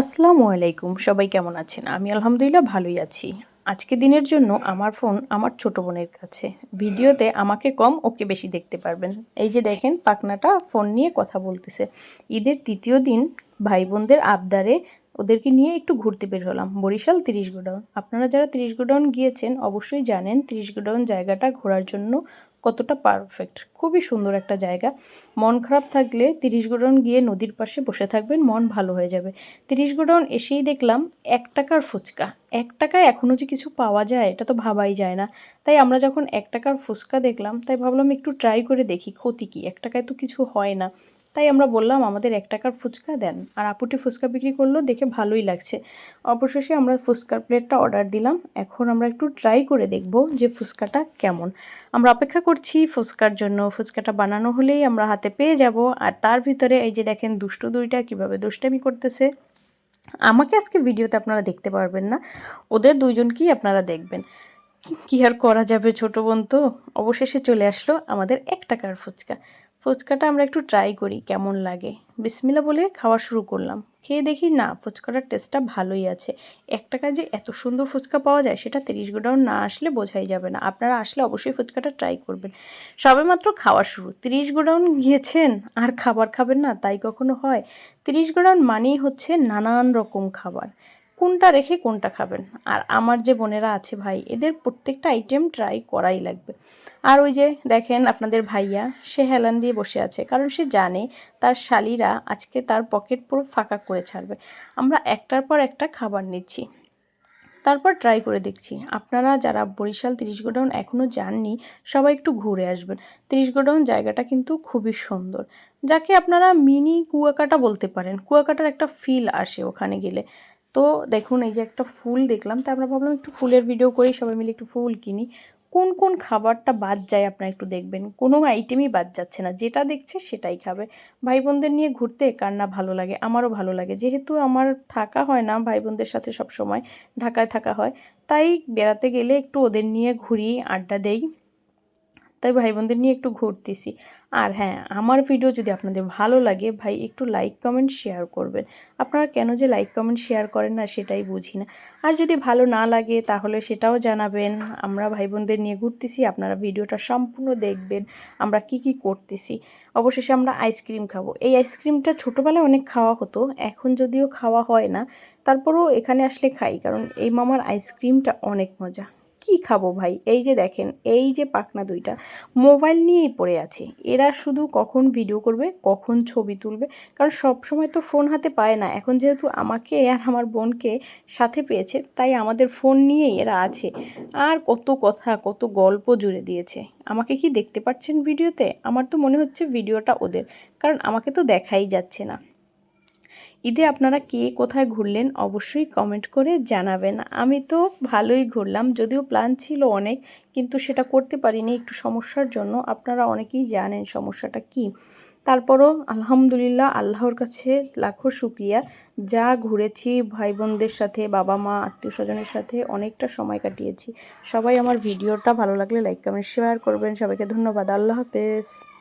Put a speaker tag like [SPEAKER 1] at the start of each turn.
[SPEAKER 1] আসসালামু আলাইকুম, সবাই কেমন আছেন? আমি আলহামদুলিল্লাহ ভালোই আছি। আজকে দিনের জন্য আমার ফোন আমার ছোট বোনের কাছে। ভিডিওতে আমাকে কম, ওকে বেশি দেখতে পারবেন। এই যে দেখেন পাকনাটা ফোন নিয়ে কথা বলতেছে। ঈদের তৃতীয় দিন ভাই বোনদের আবদারে ওদেরকে নিয়ে একটু ঘুরতে বের হলাম। বরিশাল তিরিশ গোডাউন। আপনারা যারা তিরিশ গোডাউন গিয়েছেন, অবশ্যই জানেন তিরিশ গোডাউন জায়গাটা ঘোরার জন্য কতটা পারফেক্ট খুবই সুন্দর একটা জায়গা। মন খারাপ থাকলে তিরিশ গোডাউন গিয়ে নদীর পাশে বসে থাকবেন, মন ভালো হয়ে যাবে। তিরিশ গোডাউন এসেই দেখলাম এক টাকার ফুচকা। এক টাকায় এখনও যে কিছু পাওয়া যায়, এটা তো ভাবাই যায় না। তাই আমরা যখন এক টাকার ফুচকা দেখলাম, তাই ভাবলাম একটু ট্রাই করে দেখি ক্ষতি কী? এক টাকায় তো কিছু হয় না। তাই আমরা বললাম, আমাদের এক টাকার ফুচকা দেন। আর আপুটি ফুচকা বিক্রি করল, দেখে ভালোই লাগছে। অবশেষে আমরা ফুচকার প্লেটটা অর্ডার দিলাম। এখন আমরা একটু ট্রাই করে দেখব যে ফুচকাটা কেমন। আমরা অপেক্ষা করছি ফুচকার জন্য। ফুচকাটা বানানো হলেই আমরা হাতে পেয়ে যাব। আর তার ভিতরে এই যে দেখেন দুষ্টু দুইটা কীভাবে দুষ্টামি করতেছে। আমাকে আজকে ভিডিওতে আপনারা দেখতে পারবেন না। ওদের দুইজনকেই আপনারা দেখবেন। কি আর করা যাবে ছোট বোন তো? অবশেষে চলে আসলো আমাদের এক টাকার ফুচকা। ফুচকাটা আমরা একটু ট্রাই করি, কেমন লাগে। বিসমিল্লা বলে খাওয়া শুরু করলাম। খেয়ে দেখি না, ফুচকাটার টেস্টটা ভালোই আছে। এক টাকায় যে এত সুন্দর ফুচকা পাওয়া যায়, সেটা তিরিশ গোডাউন না আসলে বোঝাই যাবে না। আপনারা আসলে অবশ্যই ফুচকাটা ট্রাই করবেন। সবে মাত্র খাওয়া শুরু। তিরিশ গোডাউন গিয়েছেন, আর খাবার খাবেন না, তাই কখনো হয়। তিরিশ গোডাউন মানেই হচ্ছে নানান রকম খাবার। কোনটা রেখে কোনটা খাবেন? আর আমার যে বোনেরা আছে ভাই, এদের প্রত্যেকটা আইটেম ট্রাই করাই লাগবে। আর ওই যে দেখেন আপনাদের ভাইয়া, সে হেলান দিয়ে বসে আছে। কারণ সে জানে তার শালিরা আজকে তার পকেট পুরো ফাঁকা করে ছাড়বে। আমরা একটার পর একটা খাবার নিচ্ছি। তারপর ট্রাই করে দেখছি। আপনারা যারা বরিশাল তিরিশ গোডাউন এখনও যাননি, সবাই একটু ঘুরে আসবেন। তিরিশ গোডাউন জায়গাটা কিন্তু খুবই সুন্দর। যাকে আপনারা মিনি কুয়াকাটা বলতে পারেন, কুয়াকাটার একটা ফিল আসে ওখানে গেলে। তো দেখুন, এই যে একটা ফুল দেখলাম তা আমরা ভাবলাম একটু ফুলের ভিডিও করি, সবাই মিলে একটু ফুল কিনি। কোন কোন খাবারটা বাদ যায় আপনারা একটু দেখবেন। কোনো আইটেমই বাদ যাচ্ছে না, যেটা দেখছে সেটাই খাবে। ভাই বোনদের নিয়ে ঘুরতে কার না ভালো লাগে, আমারও ভালো লাগে। যেহেতু আমার থাকা হয় না ভাই বোনদের সাথে সব সময় ঢাকায় থাকা হয়, তাই বেড়াতে গেলে একটু ওদের নিয়ে ঘুরি, আড্ডা দেই। তাই ভাই বোনদের নিয়ে একটু ঘুরতেছি। আর হ্যাঁ আমার ভিডিও যদি আপনাদের ভালো লাগে, ভাই একটু লাইক কমেন্ট শেয়ার করবেন। আপনারা কেন যে লাইক কমেন্ট শেয়ার করেন না সেটাই বুঝি না। আর যদি ভালো না লাগে, তাহলে সেটাও জানাবেন। আমরা ভাই বোনদের নিয়ে ঘুরতেছি, আপনারা ভিডিওটা সম্পূর্ণ দেখবেন, আমরা কি কি করতেছি। অবশেষে আমরা আইসক্রিম খাব। এই আইসক্রিমটা ছোটোবেলায় অনেক খাওয়া হতো, এখন যদিও খাওয়া হয় না, তারপরেও এখানে আসলে খাই, কারণ এই মামার আইসক্রিমটা অনেক মজা। কি খাব ভাই? এই যে দেখেন, এই যে পাকনা দুইটা। মোবাইল নিয়েই পড়ে আছে। এরা শুধু কখন ভিডিও করবে, কখন ছবি তুলবে, কারণ সব সময় তো ফোন হাতে পায় না। এখন যেহেতু আমাকে আর আমার বোনকে সাথে পেয়েছে, তাই আমাদের ফোন নিয়েই এরা আছে। আর কত কথা, কত গল্প জুড়ে দিয়েছে। আমাকে কি দেখতে পাচ্ছেন ভিডিওতে আমার তো মনে হচ্ছে ভিডিওটা ওদের, কারণ আমাকে তো দেখাই যাচ্ছে না। ঈদে আপনারা কে কোথায় ঘুরলেন অবশ্যই কমেন্ট করে জানাবেন। আমি তো ভালোই ঘুরলাম, যদিও প্ল্যান ছিল অনেক, কিন্তু সেটা করতে পারিনি একটু সমস্যার জন্য। আপনারা অনেকেই জানেন সমস্যাটা কি। তারপরও আলহামদুলিল্লাহ আল্লাহর কাছে লাখো শুক্রিয়া। যা ঘুরেছি ভাই বোনদের সাথে, বাবা মা, আত্মীয় স্বজনের সাথে অনেকটা সময় কাটিয়েছি। সবাই আমার ভিডিওটা ভালো লাগলে লাইক কমেন্ট শেয়ার করবেন। সবাইকে ধন্যবাদ। আল্লাহ হাফেজ।